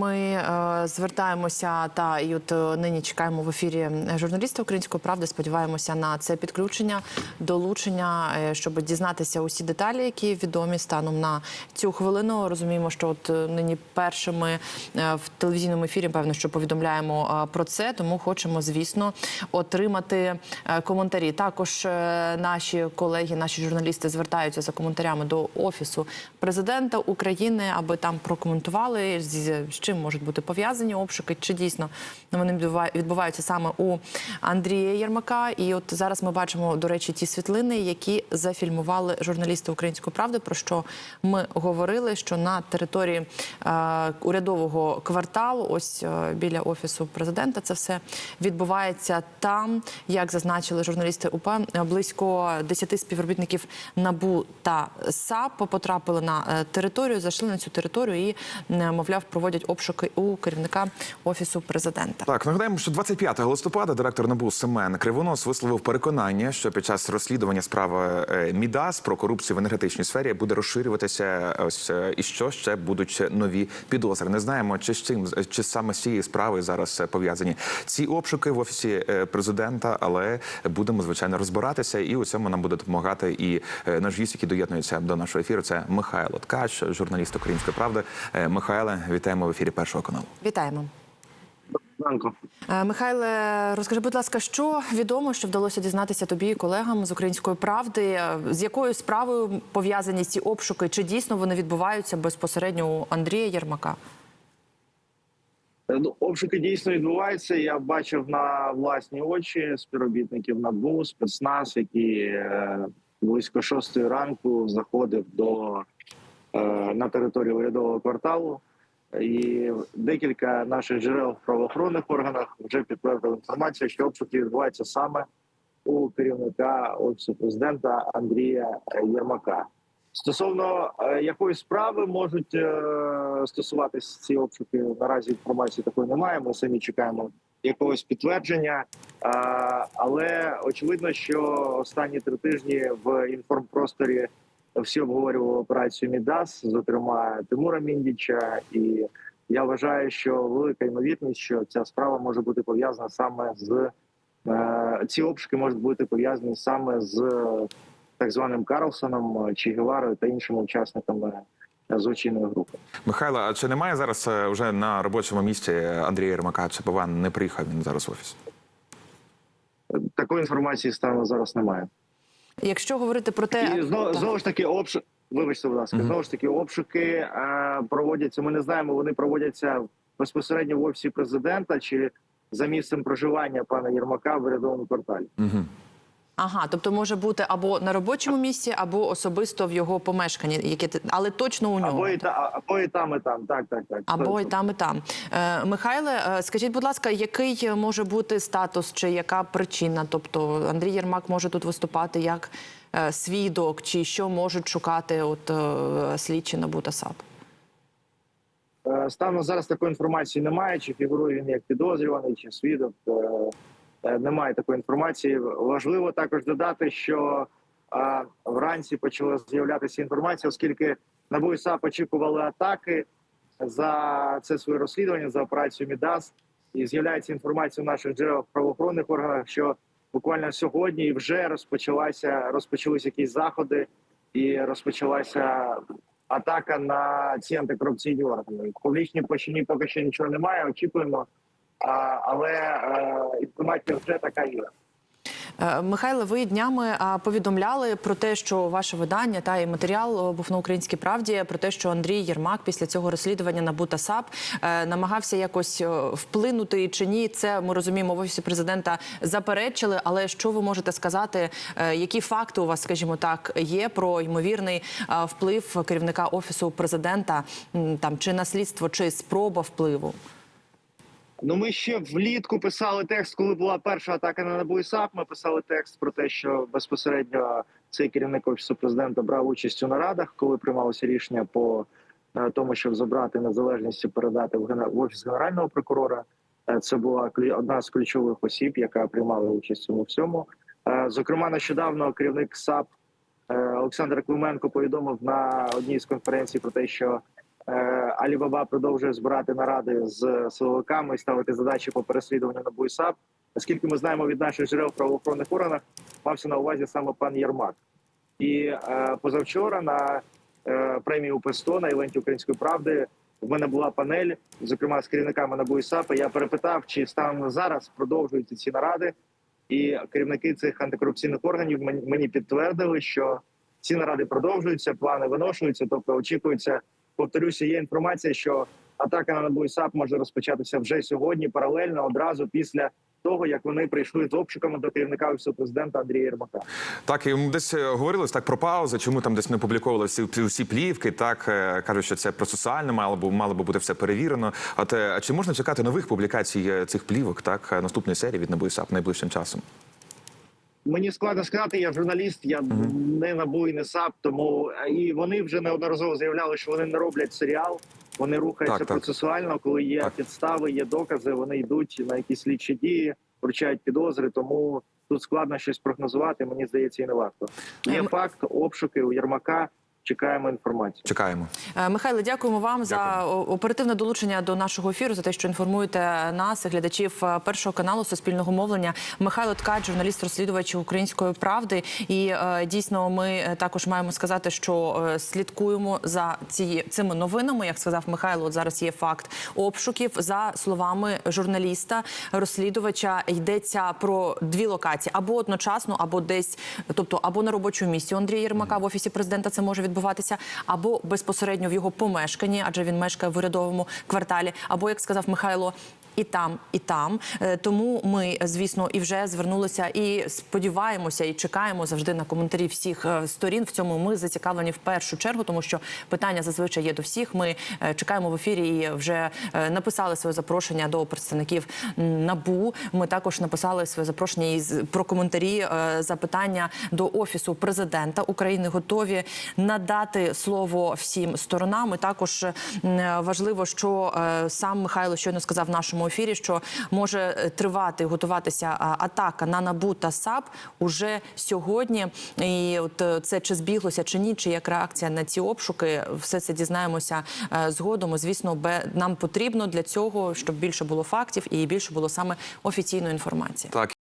ми е, звертаємося та і от е, нині чекаємо в ефірі журналіста Української правди. Сподіваємося на це підключення, долучення, е, щоб дізнатися усі деталі, які відомі станом на цю хвилину. Розуміємо, що от е, нині першими в телевізійному ефірі певно, що повідомляємо про це. Тому хочемо, звісно, отримати коментарі. Також наші колеги, наші журналісти звертаються за коментарями до офісу президента України, аби там прокоментували з чим можуть бути пов'язані обшуки, чи дійсно вони відбува- відбуваються саме у Андрія Єрмака. І от зараз ми бачимо, до речі, ті світлини, які зафільмували журналісти Української правди, про що ми говорили, що на території е, урядового кварталу, ось е, біля офісу президента, це все відбувається там. Як зазначили журналісти УП, е, близько 10 співробітників НАБУ та САП потрапили на е, територію, зайшли на цю територію і, е, мовляв, проводять обшуки у керівника офісу президента. Так, нагадаємо, що 25 листопада директор НАБУ Семен Кривонос висловив переконання, що під час розслідування справи е, Мідас про корупцію в енергетичній сфері буде розширюватися ось е, і що ще будуть нові підозри. Не знаємо, чи з цим чи саме з цією справою зараз е, пов'язані ці обшуки в офісі е, президента, але будемо звичайно розбиратися, і у цьому нам буде допомагати і е, наш гість, який доєднується до нашого ефіру. Це Михайло Ткач, журналіст Української правди. Е, Михайле, вітаємо в ефірі першого каналу. Вітаємо. Ранку. Е, Михайле, розкажи, будь ласка, що відомо, що вдалося дізнатися тобі і колегам з української правди, Е, з якою справою пов'язані ці обшуки? Чи дійсно вони відбуваються безпосередньо у Андрія Єрмака? Е, Ну, обшуки дійсно відбуваються. Я бачив на власні очі співробітників НАБУ, спецназ, які близько шостої ранку заходив до на територію урядового кварталу. І декілька наших джерел в правоохоронних органах вже підтвердили інформацію, що обшуки відбуваються саме у керівника офісу президента Андрія Єрмака. Стосовно е, якої справи можуть е, стосуватись ці обшуки, наразі інформації такої немає. Ми самі чекаємо якогось підтвердження. Але очевидно, що останні три тижні в інформпросторі всі обговорювали операцію Мідас, зокрема Тимура Міндіча, і я вважаю, що велика ймовірність, що ця справа може бути пов'язана саме з е, ці обшуки можуть бути пов'язані саме з так званим Карлсоном, Чи Геварою та іншими учасниками злочинної групи. Михайло, а чи немає зараз е, вже на робочому місці Андрія Єрмака? Чи Баван не приїхав він зараз в офіс? Такої інформації стану зараз немає. Якщо говорити про те, І знову, знову ж таки, обшук. Вибачте, будь ласка, Мгм. знову ж таки, обшуки е, проводяться. Ми не знаємо, вони проводяться безпосередньо в офісі президента чи за місцем проживання пана Єрмака в рядовому кварталі. Угу. Ага, тобто може бути або на робочому місці, або особисто в його помешканні, яке ти- але точно у нього. Або і та або і там, і там. Так, так, так. Або і там, і там. Е, Михайле, е, скажіть, будь ласка, який може бути статус чи яка причина? Тобто Андрій Єрмак може тут виступати як е, свідок, чи що можуть шукати от е, слідчі НАБУ та САП? Станом зараз такої інформації немає. Чи фігурує він як підозрюваний, чи свідок. Е, Немає такої інформації. Важливо також додати, що е, вранці почала з'являтися інформація, оскільки НАБУ і САП очікували атаки за це своє розслідування за операцію Мідас. І з'являється інформація в наших джерелах правоохоронних органах, що буквально сьогодні вже розпочалася розпочалися якісь заходи, і розпочалася атака на ці антикорупційні органи. В публічній площині поки що нічого немає. Очікуємо, але е, інформація вже така є. Е, Михайло, ви днями повідомляли про те, що ваше видання та і матеріал е, був на українській правді про те, що Андрій Єрмак після цього розслідування на Бута САП намагався якось вплинути чи ні. Це ми розуміємо в офісі президента заперечили. Але що ви можете сказати? Які факти у вас, скажімо так, є про ймовірний вплив керівника офісу президента там чи на слідство, чи спроба впливу? Ну, ми ще влітку писали текст, коли була перша атака на НАБУ і САП. Ми писали текст про те, що безпосередньо цей керівник офісу президента брав участь у нарадах, коли приймалося рішення по е, тому, щоб забрати незалежність і передати в офіс генерального прокурора. Е, Це була одна з ключових осіб, яка приймала участь у всьому. Е, Зокрема, нещодавно керівник САП Олександр Клименко повідомив на одній з конференцій про те, що Алібаба продовжує збирати наради з силовиками і ставити задачі по переслідуванню НАБУ і САП. Наскільки ми знаємо від наших джерел правоохоронних органах, мався на увазі саме пан Єрмак. І е, позавчора на е, премії УП-100 на івенті Української правди в мене була панель, зокрема з керівниками НАБУ і. Я перепитав, чи станом на зараз продовжуються ці наради, і керівники цих антикорупційних органів мені підтвердили, що ці наради продовжуються, плани виношуються, тобто очікується. Повторюся, є інформація, що атака на НАБУ САП може розпочатися вже сьогодні, паралельно одразу після того, як вони прийшли з обшуками до керівника офісу президента Андрія Єрмака. Так, і десь е, говорилось так про паузи, чому там десь не опубліковували всі, всі плівки. Так е, кажуть, що це процесуально мало б мало би бути все перевірено. От е, а чи можна чекати нових публікацій цих плівок? Так, наступної серії від НАБУ САП найближчим часом? Мені складно сказати, я журналіст, я не НАБУ і не САП, тому е, і вони вже неодноразово заявляли, що вони не роблять серіал. Вони рухаються Так, так. процесуально, коли є Так. підстави, є докази. Вони йдуть на якісь слідчі дії, вручають підозри. Тому тут складно щось прогнозувати. Мені здається, і не варто. Є Ем. факт, обшуки у Єрмака. Чекаємо інформацію. Чекаємо. Е, Михайло, дякуємо вам за Дякую. о- оперативне долучення до нашого ефіру, за те, що інформуєте нас, глядачів е, першого каналу Суспільного мовлення. Михайло Ткач, журналіст розслідувач української правди. І е, дійсно, ми також маємо сказати, що слідкуємо за ці цими новинами. Як сказав Михайло, от зараз є факт обшуків. За словами журналіста, розслідувача йдеться про дві локації або одночасно, або десь, тобто або на робочому місці Андрія Єрмака в офісі президента це може відбуватися, або безпосередньо в його помешканні, адже він мешкає в урядовому кварталі, або як сказав Михайло. І там, і там. Е, Тому ми, звісно, і вже звернулися і сподіваємося, і чекаємо завжди на коментарі всіх е, сторін. В цьому ми зацікавлені в першу чергу, тому що питання зазвичай є до всіх. Ми е, чекаємо в ефірі і вже написали своє запрошення до представників набу. Ми також написали своє запрошення із про коментарі запитання до офісу президента України. Готові надати слово всім сторонам. І також важливо, що е, сам Михайло щойно сказав в нашому ефірі, що може е, тривати готуватися атака на набу та САП уже сьогодні. І от е, це чи збіглося чи ні, чи як реакція на ці обшуки, все це дізнаємося е, згодом. Звісно, нам потрібно для цього, щоб більше було фактів і більше було саме офіційної інформації. Так.